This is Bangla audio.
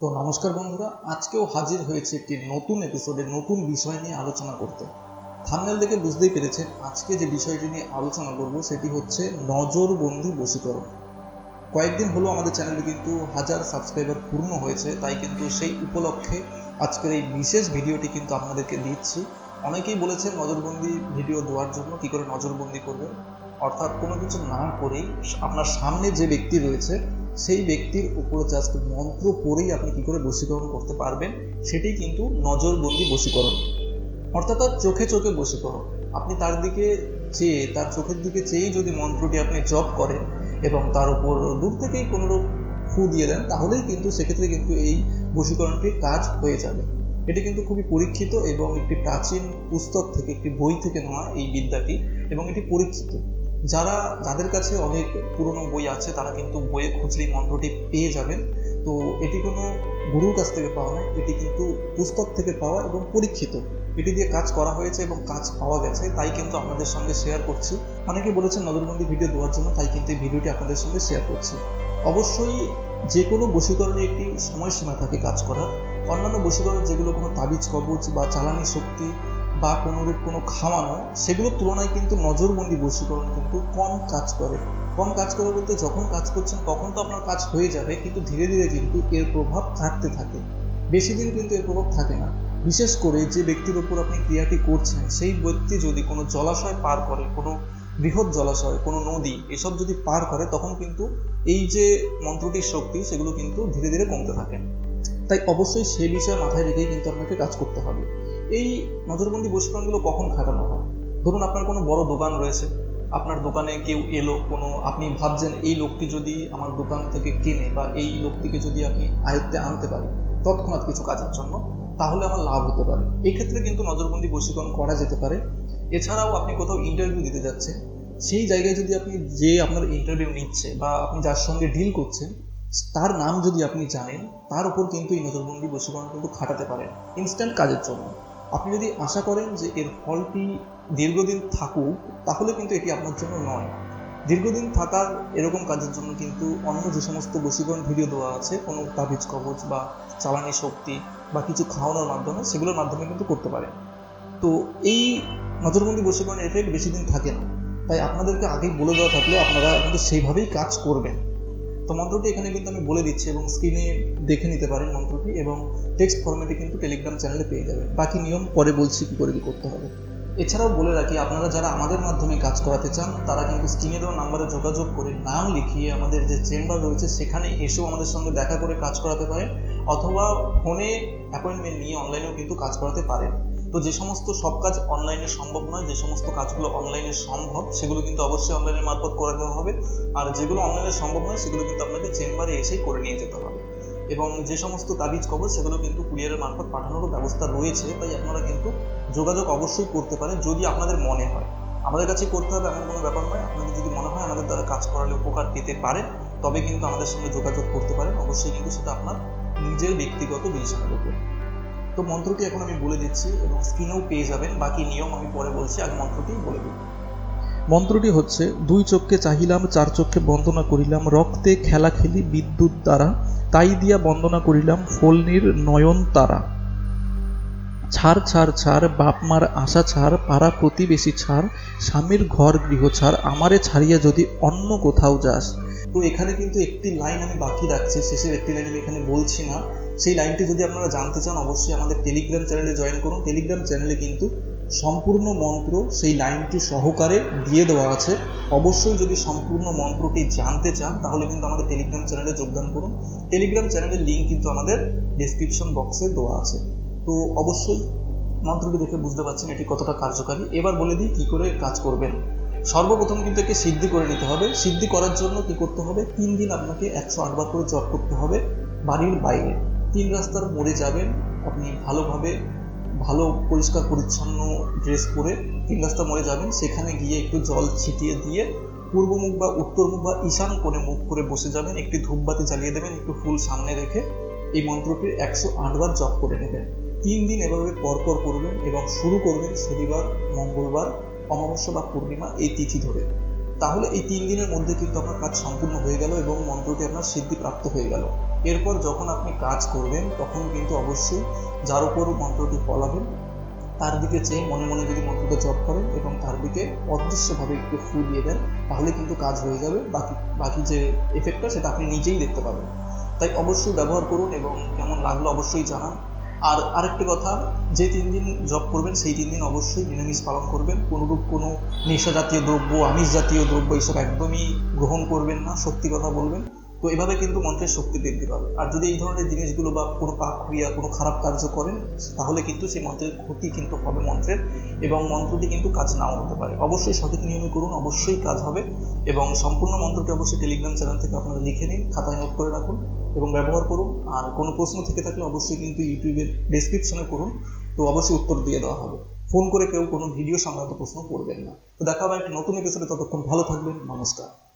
তো নমস্কার বন্ধুরা, আজকেও হাজির হয়েছে একটি নতুন এপিসোডে নতুন বিষয় নিয়ে আলোচনা করতে। থামনেল দেখে বুঝতেই পেরেছেন, আজকে যে বিষয়টি নিয়ে আলোচনা করব সেটি হচ্ছে নজরবন্দি বশীকরণ। কয়েকদিন হলো আমাদের চ্যানেলে কিন্তু হাজার সাবস্ক্রাইবার পূর্ণ হয়েছে, তাই কিন্তু সেই উপলক্ষে আজকের এই বিশেষ ভিডিওটি কিন্তু আপনাদেরকে দিচ্ছি। অনেকেই বলেছেন নজরবন্দি ভিডিও দেওয়ার জন্য কী করে নজরবন্দি করবেন? অর্থাৎ কোনো কিছু না করেই আপনার সামনে যে ব্যক্তি রয়েছে সেই ব্যক্তির উপরে জাস্ট মন্ত্র পড়েই আপনি কি করে বশীকরণ করতে পারবেন? সেটি কিন্তু নজরবন্দি বশীকরণ। অর্থাৎ তার চোখে চোখে বশীকরণ। আপনি তার দিকে চেয়ে, তার চোখের দিকে চেয়েই যদি মন্ত্রটি আপনি জপ করেন এবং তার উপর দূর থেকেই কোনোরূপ ফু দিয়ে দেন, তাহলেই কিন্তু সেক্ষেত্রে কিন্তু এই বশীকরণটির কাজ হয়ে যাবে। এটি কিন্তু খুবই পরীক্ষিত এবং একটি প্রাচীন পুস্তক থেকে, একটি বই থেকে নেওয়া এই বিদ্যাটি এবং এটি পরীক্ষিত। যারা, যাদের কাছে অনেক পুরনো বই আছে, তারা কিন্তু বইয়ে খুঁজলেই মন্ত্রটি পেয়ে যাবেন। তো এটি কোনো গুরুর কাছ থেকে পাওয়া নয়, এটি কিন্তু পুস্তক থেকে পাওয়া এবং পরীক্ষিত। এটি দিয়ে কাজ করা হয়েছে এবং কাজ পাওয়া গেছে, তাই কিন্তু আপনাদের সঙ্গে শেয়ার করছি। অনেকে বলেছেন নজরবন্দি ভিডিও দেওয়ার জন্য, তাই কিন্তু এই ভিডিওটি আপনাদের সঙ্গে শেয়ার করছি। অবশ্যই যে কোনো বশীকরণের একটি সময়সীমা থাকে কাজ করার। অন্যান্য বশীকরণ যেগুলো কোনো তাবিজ, কবচ বা চালানি শক্তি বা কোনোরূপ কোনো খাওয়ানো সেগুলোর তুলনায় কিন্তু নজরবন্দি বশীকরণ কিন্তু কম কাজ করে। কম কাজ করে বলতে যখন কাজ করছেন তখন তো আপনার কাজ হয়ে যাবে, কিন্তু ধীরে ধীরে কিন্তু এর প্রভাব থাকতে থাকে। বেশি দিন কিন্তু এর প্রভাব থাকে না। বিশেষ করে যে ব্যক্তির উপর আপনি ক্রিয়াটি করছেন, সেই ব্যক্তি যদি কোনো জলাশয় পার করে, কোনো বৃহৎ জলাশয়, কোনো নদী, এসব যদি পার করে, তখন কিন্তু এই যে মন্ত্রটির শক্তি, সেগুলো কিন্তু ধীরে ধীরে কমতে থাকে। তাই অবশ্যই সে বিষয়ে মাথায় রেখেই কিন্তু আপনাকে কাজ করতে হবে। এই নজরবন্দি বশীকরণগুলো কখন খাটানো হয়? ধরুন আপনার কোনো বড় দোকান রয়েছে, আপনার দোকানে কেউ এলো, কোনো, আপনি ভাবছেন এই লোকটি যদি আমার দোকান থেকে কেনে বা এই লোকটিকে যদি আপনি আয়ত্তে আনতে পারি, তৎক্ষণাৎ কিছু কাজের জন্য, তাহলে আমার লাভ হতে পারে। এই ক্ষেত্রে কিন্তু নজরবন্দি বশীকরণ করা যেতে পারে। এছাড়াও আপনি কোথাও ইন্টারভিউ দিতে যাচ্ছেন, সেই জায়গায় যদি আপনি যে আপনার ইন্টারভিউ নিচ্ছে বা আপনি যার সঙ্গে ডিল করছেন, তার নাম যদি আপনি জানেন, তার উপর কিন্তু এই নজরবন্দি বশীকরণ কিন্তু খাটাতে পারেন। ইনস্ট্যান্ট কাজের জন্য। আপনি যদি আশা করেন যে এর ফলটি দীর্ঘদিন থাকুক, তাহলে কিন্তু এটি আপনার জন্য নয়। দীর্ঘদিন থাকার এরকম কাজের জন্য কিন্তু অন্য যে সমস্ত বশীকরণ ভিডিও দেওয়া আছে, কোনো তাবিজ কবচ বা চালানি শক্তি বা কিছু খাওয়ানোর মাধ্যমে, সেগুলোর মাধ্যমে কিন্তু করতে পারেন। তো এই নজরবন্দি বশীকরণের এফেক্ট বেশি দিন থাকে না। তাই আপনাদেরকে আগেই বলে দেওয়া থাকলে, আপনারা কিন্তু সেইভাবেই কাজ করবেন। তো মন্ত্রটি এখানে কিন্তু আমি বলে দিচ্ছি এবং স্ক্রিনে দেখে নিতে পারেন মন্ত্রটি এবং টেক্সট ফরম্যাটে কিন্তু টেলিগ্রাম চ্যানেলে পেয়ে যাবেন। বাকি নিয়ম পরে বলছি কী করে কী করতে হবে। এছাড়াও বলে রাখি, আপনারা যারা আমাদের মাধ্যমে কাজ করাতে চান, তারা কিন্তু স্ক্রিনে দেওয়া নাম্বারে যোগাযোগ করে নাম লিখিয়ে আমাদের যে চেম্বার রয়েছে, সেখানে এসেও আমাদের সঙ্গে দেখা করে কাজ করাতে পারেন, অথবা ফোনে অ্যাপয়েন্টমেন্ট নিয়ে অনলাইনেও কিন্তু কাজ করাতে পারেন। তো যে সমস্ত সব কাজ অনলাইনে সম্ভব নয়, যে সমস্ত কাজগুলো অনলাইনে সম্ভব, সেগুলো কিন্তু অবশ্যই অনলাইনের মারফত করে দেওয়া হবে। আর যেগুলো অনলাইনে সম্ভব নয়, সেগুলো কিন্তু আপনাকে চেম্বারে এসেই করে নিয়ে যেতে হবে। এবং যে সমস্ত তাবিজ কবর সেগুলো কিন্তু কুরিয়ারের মারফত পাঠানোরও ব্যবস্থা রয়েছে। তাই আপনারা কিন্তু যোগাযোগ অবশ্যই করতে পারেন, যদি আপনাদের মনে হয়। আমাদের কাছে করতে হবে এমন কোনো ব্যাপার নয়। আপনাদের যদি মনে হয় আমাদের দ্বারা কাজ করালে উপকার পেতে পারে তবে কিন্তু আমাদের সঙ্গে যোগাযোগ করতে পারেন। অবশ্যই কিন্তু সেটা আপনার নিজের ব্যক্তিগত ডিসিশনের উপর। তো মন্ত্রটি এখন আমি বলে দিচ্ছি এবং স্ক্রিনেও পেয়ে যাবেন। বাকি নিয়ম আমি পরে বলছি, আগে মন্ত্রটি বলে দিই। মন্ত্রটি হচ্ছে, দুই চোখকে চাহিলাম, চার চোখকে বন্দনা করিলাম, রক্তে খেলা খেলি বিদ্যুৎ দ্বারা তাই দিয়া বন্দনা করিলাম ফলনির নয়ন তারা। ছাড় ছাড় ছাড়, বাপ মার আশা ছাড়, পাড়া প্রতিবেশী ছাড়, স্বামীর ঘর গৃহ ছাড়, আমারে ছাড়িয়া যদি অন্য কোথাও যাস। তো এখানে কিন্তু একটি লাইন আমি বাকি রাখছি, শেষের একটি লাইন আমি এখানে বলছি না। সেই লাইনটি যদি আপনারা জানতে চান, অবশ্যই আমাদের টেলিগ্রাম চ্যানেলে জয়েন করুন। টেলিগ্রাম চ্যানেলে কিন্তু সম্পূর্ণ মন্ত্র সেই লাইনটি সহকারে দিয়ে দেওয়া আছে। অবশ্যই যদি সম্পূর্ণ মন্ত্রটি জানতে চান, তাহলে কিন্তু আমাদের টেলিগ্রাম চ্যানেলে যোগদান করুন। টেলিগ্রাম চ্যানেলের লিঙ্ক কিন্তু আমাদের ডিসক্রিপশন বক্সে দেওয়া আছে। তো অবশ্যই মন্ত্রটি দেখে বুঝতে পারছেন এটি কতটা কার্যকারী। এবার বলে দিই কী করে কাজ করবেন। সর্বপ্রথম কিন্তু একে সিদ্ধি করে নিতে হবে। সিদ্ধি করার জন্য কী করতে হবে? তিন দিন আপনাকে একশো আটবার করে জপ করতে হবে বাড়ির বাইরে। তিন রাস্তার মোড়ে যাবেন, আপনি ভালোভাবে ভালো, পরিষ্কার, পরিচ্ছন্ন ড্রেস পরে তিন রাস্তা মোড়ে যাবেন। সেখানে গিয়ে একটু জল ছিটিয়ে দিয়ে পূর্ব মুখ বা উত্তর মুখ বা ঈশান কোণে মুখ করে বসে যাবেন। একটি ধূপবাতি জ্বালিয়ে দেবেন, একটু ফুল সামনে রেখে এই মন্ত্রটির একশো আটবার জপ করে নেবেন। তিন দিন এভাবে পরপর করবেন এবং শুরু করবেন শনিবার, মঙ্গলবার, অমাবস্যা বা পূর্ণিমা এই তিথি ধরে। তাহলে এই তিন দিনের মধ্যে কিন্তু আপনার কাজ সম্পূর্ণ হয়ে গেল এবং মন্ত্রটি আপনার সিদ্ধি প্রাপ্ত হয়ে গেল। এরপর যখন আপনি কাজ করবেন, তখন কিন্তু অবশ্যই যার উপর মন্ত্রটি ফলাবেন তার দিকে চেয়ে মনে মনে যদি মন্ত্রটা জপ করেন এবং তার দিকে অদৃশ্যভাবে একটু ফু দিয়ে দেন, তাহলে কিন্তু কাজ হয়ে যাবে। বাকি বাকি যে এফেক্টটা সেটা আপনি নিজেই দেখতে পাবেন। তাই অবশ্যই ব্যবহার করুন এবং কেমন লাগল অবশ্যই জানান। আর আরেকটি কথা, যে তিন দিন জব করবেন, সেই তিন দিন অবশ্যই নিরামিষ পালন করবেন। কোনোরূপ কোনো নেশা জাতীয় দ্রব্য আমিষ জাতীয় দ্রব্য, এইসব একদমই গ্রহণ করবেন না, সত্যি কথা বলবেন। তো এভাবে কিন্তু মন্ত্রের শক্তি বৃদ্ধি পাবে। আর যদি এই ধরনের জিনিসগুলো বা কোনো পাক কোনো খারাপ কার্য করেন, তাহলে কিন্তু সেই মন্ত্রের ক্ষতি কিন্তু হবে মন্ত্রের এবং মন্ত্রটি কিন্তু কাজ নাও হতে পারে। অবশ্যই সঠিক নিয়মে করুন, অবশ্যই কাজ হবে এবং সম্পূর্ণ মন্ত্রটি অবশ্যই টেলিগ্রাম চ্যানেল থেকে আপনারা লিখে নিন, খাতায় নোট করে রাখুন এবং ব্যবহার করুন। আর কোনো প্রশ্ন থেকে থাকলে অবশ্যই কিন্তু ইউটিউবের ডেসক্রিপশনে করুন। তো অবশ্যই উত্তর দিয়ে দেওয়া হবে। ফোন করে কেউ কোনো ভিডিও সংক্রান্ত প্রশ্ন করবেন না। তো দেখা হবে একটা নতুন এপিসোডে ততক্ষণ ভালো থাকবেন, নমস্কার।